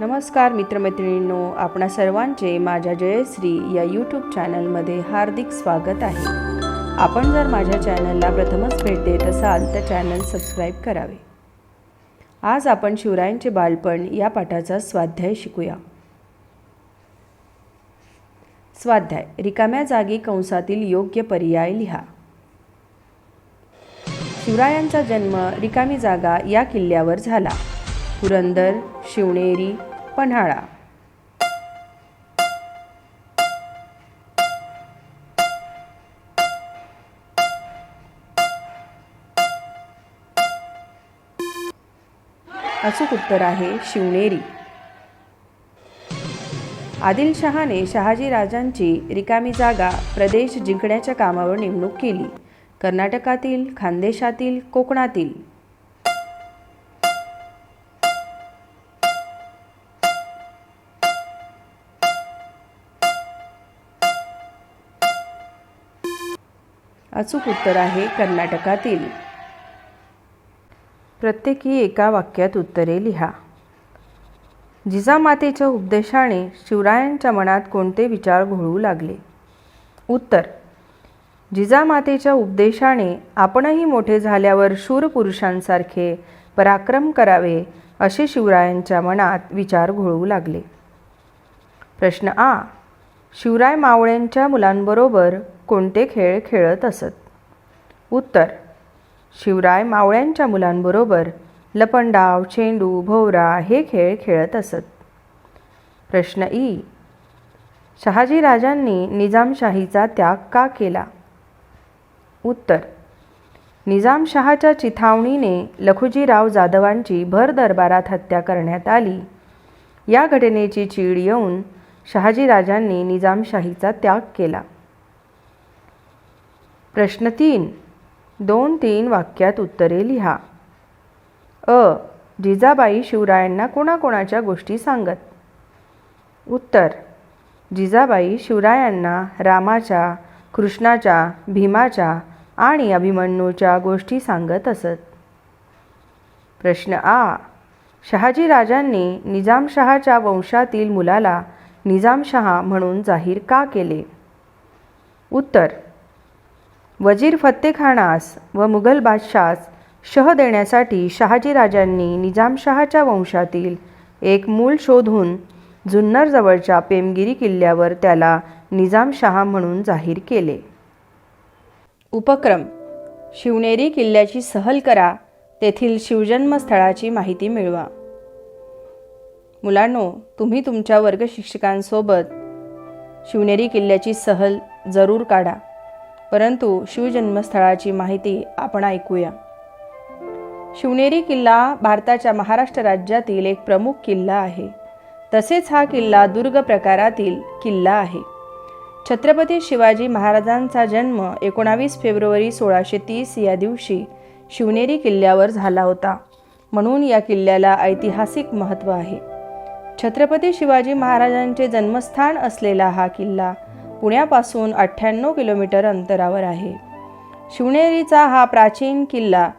नमस्कार मित्रमैत्रिणींनो आपणा सर्वांचे माझ्या जयश्री या यूट्यूब चॅनलमध्ये हार्दिक स्वागत आहे. आपण जर माझ्या चॅनलला प्रथमच भेट देत असाल तर चॅनल सबस्क्राईब करावे. आज आपण शिवरायांचे बालपण या पाठाचा स्वाध्याय शिकूया. स्वाध्याय रिकाम्या जागी कंसातील योग्य पर्याय लिहा. शिवरायांचा जन्म रिकामी जागा या किल्ल्यावर झाला. पुरंदर शिवनेरी पन्हाळा. अचूक उत्तर आहे शिवनेरी. आदिलशहाने शहाजी राजांची रिकामी जागा प्रदेश जिंकण्याच्या कामावर नेमणूक केली. कर्नाटकातील खानदेशातील कोकणातील. अचूक उत्तर आहे कर्नाटकातील. प्रत्येकी एका वाक्यात उत्तरे लिहा. जिजामातेच्या उपदेशाने शिवरायांच्या मनात कोणते विचार घोळू लागले? उत्तर जिजामातेच्या उपदेशाने आपणही मोठे झाल्यावर शूर पुरुषांसारखे पराक्रम करावे असे शिवरायांच्या मनात विचार घोळू लागले. प्रश्न आ शिवराय मावळ्यांच्या मुलांबरोबर कोणते खेळ खेळत असत? उत्तर शिवराय मावळ्यांच्या मुलांबरोबर लपंडाव चेंडू भोवरा हे खेळ खेळत असत. प्रश्न ई शहाजी राजांनी निजामशाहीचा त्याग का केला? उत्तर. निजामशहाच्या चिथावणीने लखुजीराव जाधवांची भर दरबारात हत्या करण्यात आली. या घटनेची चीड येऊन शहाजी राजांनी निजामशाहीचा त्याग केला. प्रश्न तीन. दोन तीन वाक्यात उत्तरे लिहा. अ. जिजाबाई शिवरायांना कोणाकोणाच्या गोष्टी सांगत? उत्तर. जिजाबाई शिवरायांना रामाच्या कृष्णाच्या भीमाच्या आणि अभिमन्यूच्या गोष्टी सांगत असत. प्रश्न आ. शहाजी राजांनी निजामशहाच्या वंशातील मुलाला निजामशहा म्हणून जाहीर का केले? उत्तर. वजीर फत्तेखानास व मुघल बादशास शह देण्यासाठी शहाजी राजांनी निजामशहाच्या वंशातील एक मूल शोधून जुन्नरजवळच्या पेमगिरी किल्ल्यावर त्याला निजामशहा म्हणून जाहीर केले. उपक्रम. शिवनेरी किल्ल्याची सहल करा तेथील शिवजन्मस्थळाची माहिती मिळवा. मुलांनो तुम्ही तुमच्या वर्ग शिक्षकांसोबत शिवनेरी किल्ल्याची सहल जरूर काढा परंतु शिवजन्मस्थळाची माहिती आपण ऐकूया. शिवनेरी किल्ला भारताच्या महाराष्ट्र राज्यातील एक प्रमुख किल्ला आहे. तसेच हा किल्ला दुर्ग प्रकारातील किल्ला आहे. छत्रपती शिवाजी महाराजांचा जन्म एकोणावीस फेब्रुवारी सोळाशे तीस या दिवशी शिवनेरी किल्ल्यावर झाला होता. म्हणून या किल्ल्याला ऐतिहासिक महत्त्व आहे. छत्रपती शिवाजी महाराजांचे जन्मस्थान असलेला हा किल्ला पुण्यापासून अठ्ठ्याण्णव किलोमीटर अंतरावर आहे. शिवनेरीचा हा प्राचीन किल्ला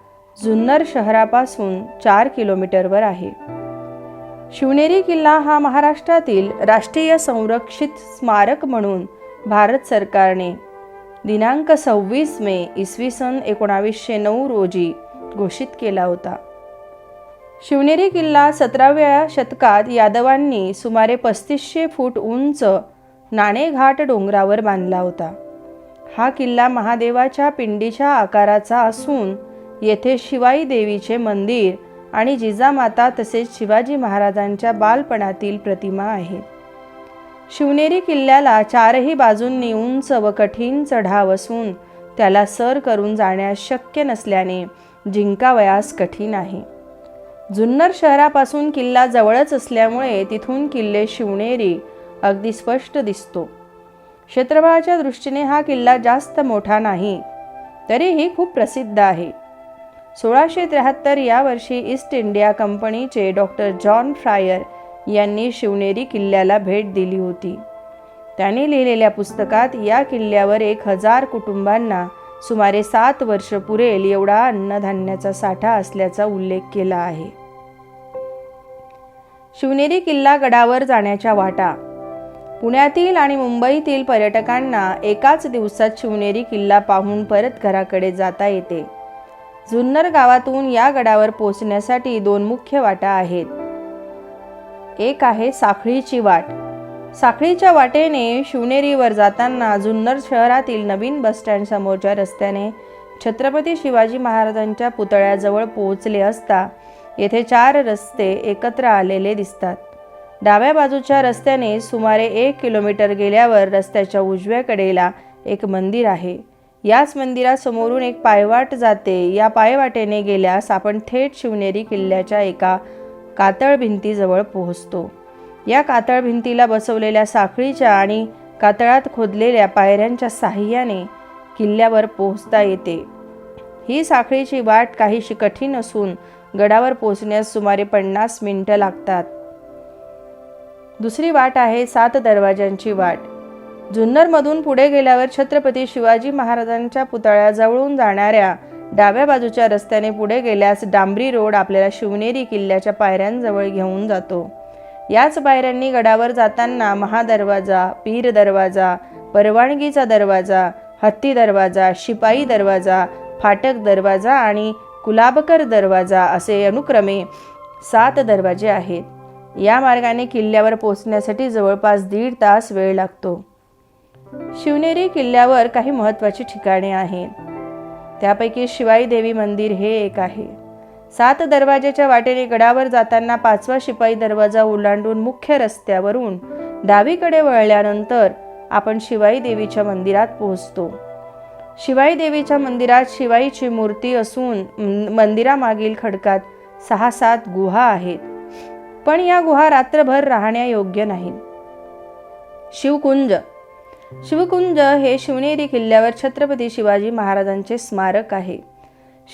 जुन्नर शहरापासून चार किलोमीटरवर आहे. शिवनेरी किल्ला हा महाराष्ट्रातील राष्ट्रीय संरक्षित स्मारक म्हणून भारत सरकारने दिनांक सव्वीस मे इसवी सन एकोणावीसशे नऊ रोजी घोषित केला होता. शिवनेरी किल्ला सतराव्या शतकात यादवांनी सुमारे पस्तीसशे फूट उंच नाणेघाट डोंगरावर बांधला होता. हा किल्ला महादेवाच्या पिंडीच्या आकाराचा असून येथे शिवाई देवीचे मंदिर आणि जिजामाता तसेच शिवाजी महाराजांच्या बालपणातील प्रतिमा आहेत शिवनेरी किल्ल्याला चारही बाजूंनी उंच व कठीण चढाव असून त्याला सर करून जाण्यास शक्य नसल्याने जिंकावयास कठीण आहे. जुन्नर शहरापासून किल्ला जवळच असल्यामुळे तिथून किल्ले शिवनेरी अगदी स्पष्ट दिसतो. क्षेत्रफळाच्या दृष्टीने हा किल्ला जास्त मोठा नाही तरीही खूप प्रसिद्ध आहे. सोळाशे त्र्याहत्तर या वर्षी ईस्ट इंडिया कंपनीचे डॉक्टर जॉन फ्रायर यांनी शिवनेरी किल्ल्याला भेट दिली होती. त्यांनी लिहिलेल्या पुस्तकात या किल्ल्यावर एक हजार कुटुंबांना सुमारे सात वर्ष पुरेल एवढा अन्नधान्याचा साठा असल्याचा उल्लेख केला आहे. शिवनेरी किल्ला गडावर जाण्याच्या वाटा. पुण्यातील आणि मुंबईतील पर्यटकांना एकाच दिवसात शिवनेरी किल्ला पाहून परत घराकडे जाता येते. जुन्नर गावातून या गडावर पोचण्यासाठी दोन मुख्य वाटा आहेत. एक आहे साखळीची वाट. साखळीच्या वाटेने शिवनेरीवर जाताना जुन्नर शहरातील नवीन बसस्टँडसमोरच्या रस्त्याने छत्रपती शिवाजी महाराजांच्या पुतळ्याजवळ पोहोचले असता येथे चार रस्ते एकत्र आलेले दिसतात. डाव्या बाजूच्या रस्त्याने सुमारे एक किलोमीटर गेल्यावर रस्त्याच्या उजव्या कडेला एक मंदिर आहे. याच मंदिरासमोरून एक पायवाट जाते. या पायवाटेने गेल्यास आपण थेट शिवनेरी किल्ल्याच्या एका कातळ भिंतीजवळ पोहोचतो. या कातळ भिंतीला बसवलेल्या साखळीच्या आणि कातळात खोदलेल्या पायऱ्यांच्या साह्याने किल्ल्यावर पोहोचता येते. ही साखळीची वाट काहीशी कठीण असून गडावर पोहोचण्यास सुमारे पन्नास मिनिटं लागतात. दुसरी वाट आहे सात दरवाज्यांची वाट. जुन्नरमधून पुढे गेल्यावर छत्रपती शिवाजी महाराजांच्या पुतळ्याजवळून जाणाऱ्या डाव्या बाजूच्या रस्त्याने पुढे गेल्यास डांबरी रोड आपल्याला शिवनेरी किल्ल्याच्या पायऱ्यांजवळ घेऊन जातो. याच पायऱ्यांनी गडावर जाताना महादरवाजा पीर दरवाजा परवानगीचा दरवाजा हत्ती दरवाजा शिपाई दरवाजा फाटक दरवाजा आणि कुलाबकर दरवाजा असे अनुक्रमे सात दरवाजे आहेत. या मार्गाने किल्ल्यावर पोहोचण्यासाठी जवळपास दीड तास वेळ लागतो. शिवनेरी किल्ल्यावर काही महत्त्वाची ठिकाणे आहेत. त्यापैकी शिवाई देवी मंदिर हे एक आहे. सात दरवाजेच्या वाटेने गडावर जाताना पाचवा शिपाई दरवाजा ओलांडून मुख्य रस्त्यावरून डावीकडे वळल्यानंतर आपण शिवाई देवीच्या मंदिरात पोहोचतो. शिवाई देवीच्या मंदिरात शिवाईची मूर्ती असून मंदिरामागील खडकात सहा सात गुहा आहेत. पण या गुहा रात्रभर राहण्यायोग्य नाहीत. शिवकुंज शिवकुंज हे शिवनेरी किल्ल्यावर छत्रपती शिवाजी महाराजांचे स्मारक आहे.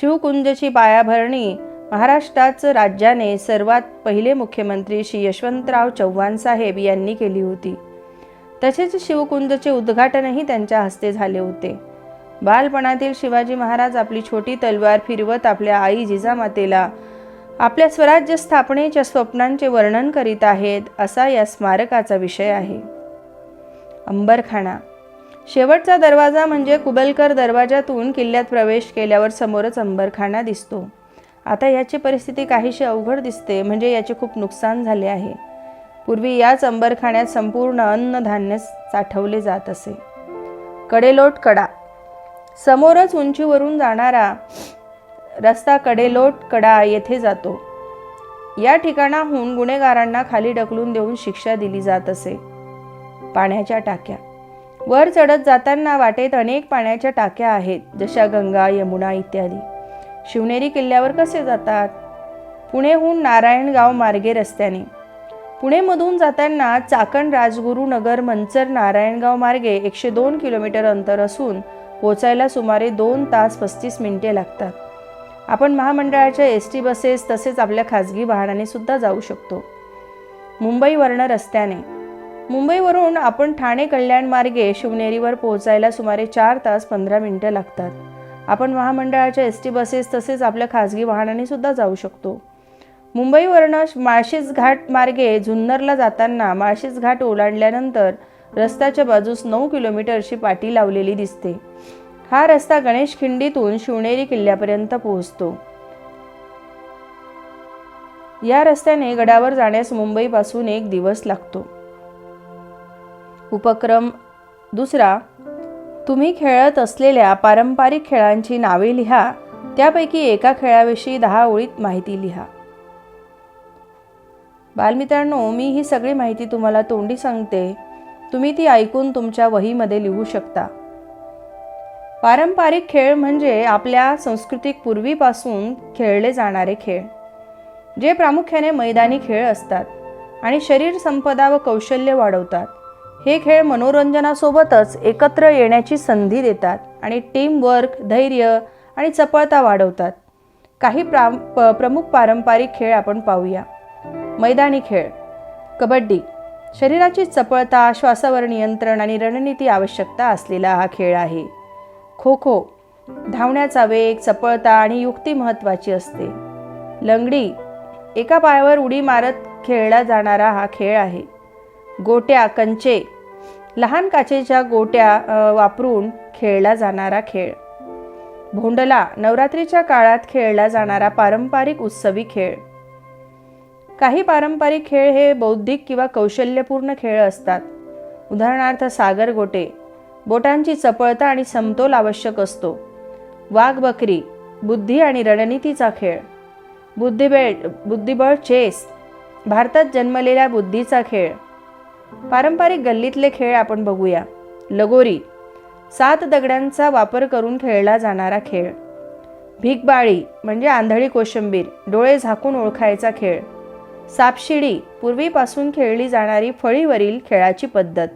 शिवकुंजची पायाभरणी महाराष्ट्राच राज्याने सर्वात पहिले मुख्यमंत्री श्री यशवंतराव चव्हाण साहेब यांनी केली होती. तसेच शिवकुंजचे उद्घाटनही त्यांच्या हस्ते झाले होते. बालपणातील शिवाजी महाराज आपली छोटी तलवार फिरवत आपल्या आई जिजामातेला आपल्या स्वराज्य स्थापनेच्या स्वप्नांचे वर्णन करीत आहेत असा या स्मारकाचा विषय आहे. अंबरखाना शेवटचा दरवाजा म्हणजे कुबलकर दरवाजातून किल्ल्यात प्रवेश केल्यावर समोरच अंबरखाना दिसतो. आता याची परिस्थिती काहीशी अवघड दिसते म्हणजे याचे खूप नुकसान झाले आहे. पूर्वी याच अंबरखान्यात संपूर्ण अन्नधान्य साठवले जात असे. कडेलोट कडा. समोरच उंचीवरून जाणारा रस्ता कडेलोट कडा येथे जातो. या ठिकाणाहून गुन्हेगारांना खाली ढकलून देऊन शिक्षा दिली जात असे. पाण्याच्या टाक्या. वर चढत जाताना वाटेत अनेक पाण्याच्या टाक्या आहेत जशा गंगा यमुना इत्यादी. शिवनेरी किल्ल्यावर कसे जातात? पुणेहून नारायणगाव मार्गे रस्त्याने. पुणेमधून जाताना चाकण राजगुरू नगर मंचर नारायणगाव मार्गे एकशे दोन किलोमीटर अंतर असून पोचायला सुमारे दोन तास पस्तीस मिनिटे लागतात. आपण महामंडळाच्या एस टी बसेस तसेच आपल्या खाजगी वाहनाने सुद्धा जाऊ शकतो. मुंबईवरनं रस्त्याने. मुंबईवरून आपण ठाणे कल्याण मार्गे शिवनेरीवर पोहोचायला सुमारे चार तास पंधरा मिनटं लागतात. आपण महामंडळाच्या एस टी बसेस तसेच आपल्या खाजगी वाहनाने सुद्धा जाऊ शकतो. मुंबईवरनं माळशेज घाट मार्गे जुन्नरला जाताना माळशेज घाट ओलांडल्यानंतर रस्त्याच्या बाजूस नऊ किलोमीटरची पाटी लावलेली दिसते. हा रस्ता गणेश खिंडीतून शिवनेरी किल्ल्यापर्यंत पोहोचतो. या रस्त्याने गडावर जाण्यास मुंबईपासून एक दिवस लागतो. उपक्रम. दुसरा तुम्ही खेळत असलेल्या पारंपरिक खेळांची नावे लिहा. त्यापैकी एका खेळाविषयी दहा ओळीत माहिती लिहा. बालमित्रांनो मी ही सगळी माहिती तुम्हाला तोंडी सांगते. तुम्ही ती ऐकून तुमच्या वहीमध्ये लिहू शकता. पारंपरिक खेळ म्हणजे आपल्या संस्कृतीक पूर्वीपासून खेळले जाणारे खेळ जे प्रामुख्याने मैदानी खेळ असतात आणि शरीर संपदा व कौशल्य वाढवतात. हे खेळ मनोरंजनासोबतच एकत्र येण्याची संधी देतात आणि टीमवर्क धैर्य आणि चपळता वाढवतात. काही प्रा प प्रमुख पारंपरिक खेळ आपण पाहूया. मैदानी खेळ. कबड्डी. शरीराची चपळता श्वासावर नियंत्रण आणि रणनीती आवश्यकता असलेला हा खेळ आहे. खो खो धावण्याचा वेग चपळता आणि युक्ती महत्त्वाची असते. लंगडी. एका पायावर उडी मारत खेळला जाणारा हा खेळ आहे. गोट्या कंचे लहान काचेच्या गोट्या वापरून खेळला जाणारा खेळ. भोंडला नवरात्रीच्या काळात खेळला जाणारा पारंपरिक उत्सवी खेळ. काही पारंपरिक खेळ हे बौद्धिक किंवा कौशल्यपूर्ण खेळ असतात. उदाहरणार्थ सागर गोटे बोटांची चपळता आणि समतोल आवश्यक असतो. वाघ बकरी बुद्धी आणि रणनीतीचा खेळ. बुद्धिबळ बुद्धिबळ चेस भारतात जन्मलेल्या बुद्धीचा खेळ. पारंपरिक गल्लीतले खेळ आपण बघूया. लगोरी सात दगडांचा वापर करून खेळला जाणारा खेळ. भिकबाळी म्हणजे आंधळी कोशंबीर डोळे झाकून ओळखायचा खेळ. सापशिडी पूर्वीपासून खेळली जाणारी फळीवरील खेळाची पद्धत.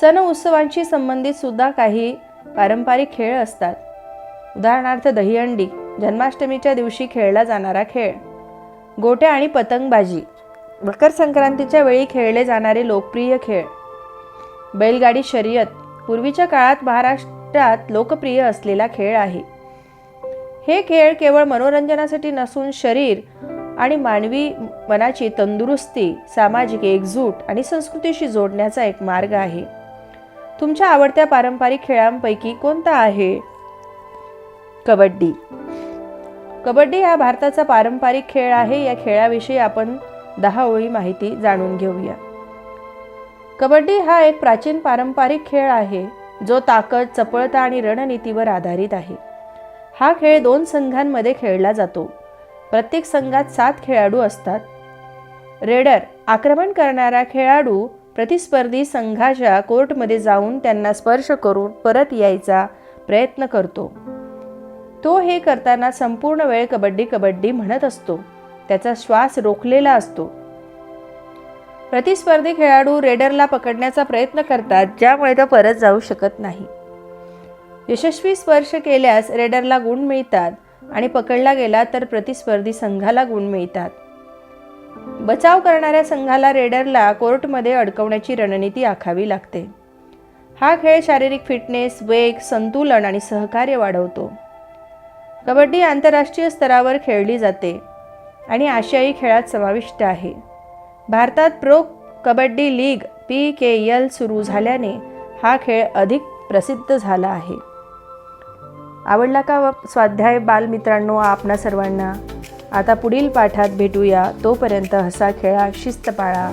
सण उत्सवांशी संबंधित सुद्धा काही पारंपरिक खेळ असतात. उदाहरणार्थ दहीहंडी जन्माष्टमीच्या दिवशी खेळला जाणारा खेळ. गोट्या आणि पतंगबाजी मकर संक्रांतीच्या वेळी खेळले जाणारे लोकप्रिय खेळ. बैलगाडी शर्यत पूर्वीच्या काळात महाराष्ट्रात लोकप्रिय असलेला खेळ आहे. हे खेळ केवळ मनोरंजनासाठी नसून शरीर आणि मानवी मनाची तंदुरुस्ती सामाजिक एकजूट आणि संस्कृतीशी जोडण्याचा एक मार्ग आहे. तुमच्या आवडत्या पारंपरिक खेळांपैकी कोणता आहे? कबड्डी. कबड्डी हा भारताचा पारंपरिक खेळ आहे. या खेळाविषयी आपण दहा ओळी माहिती जाणून घेऊया. कबड्डी हा एक प्राचीन पारंपरिक खेळ आहे जो ताकद चपळता आणि रणनीतीवर आधारित आहे. हा खेळ दोन संघांमध्ये खेळला जातो. प्रत्येक संघात सात खेळाडू असतात. रेडर आक्रमण करणारा खेळाडू प्रतिस्पर्धी संघाच्या कोर्टमध्ये जाऊन त्यांना स्पर्श करून परत यायचा प्रयत्न करतो. तो हे करताना संपूर्ण वेळ कबड्डी कबड्डी म्हणत असतो. त्याचा श्वास रोखलेला असतो. प्रतिस्पर्धी खेळाडू रेडरला पकडण्याचा प्रयत्न करतात ज्यामुळे तो परत जाऊ शकत नाही. यशस्वी स्पर्श केल्यास रेडरला गुण मिळतात आणि पकडला गेला तर प्रतिस्पर्धी संघाला गुण मिळतात. बचाव करणाऱ्या संघाला रेडरला कोर्टमध्ये अडकवण्याची रणनीती आखावी लागते. हा खेळ शारीरिक फिटनेस वेग संतुलन आणि सहकार्य वाढवतो. कबड्डी आंतरराष्ट्रीय स्तरावर खेळली जाते. आणि आशियाई खेळात समाविष्ट आहे. भारतात Pro Kabaddi League P K L सुरू झाल्याने हा खेळ अधिक प्रसिद्ध झाला आहे. आवडला का स्वाध्याय बालमित्रांनो आपणा सर्वांना? आता पुढील पाठात भेटूया. तोपर्यंत हसा खेळा शिस्त पाळा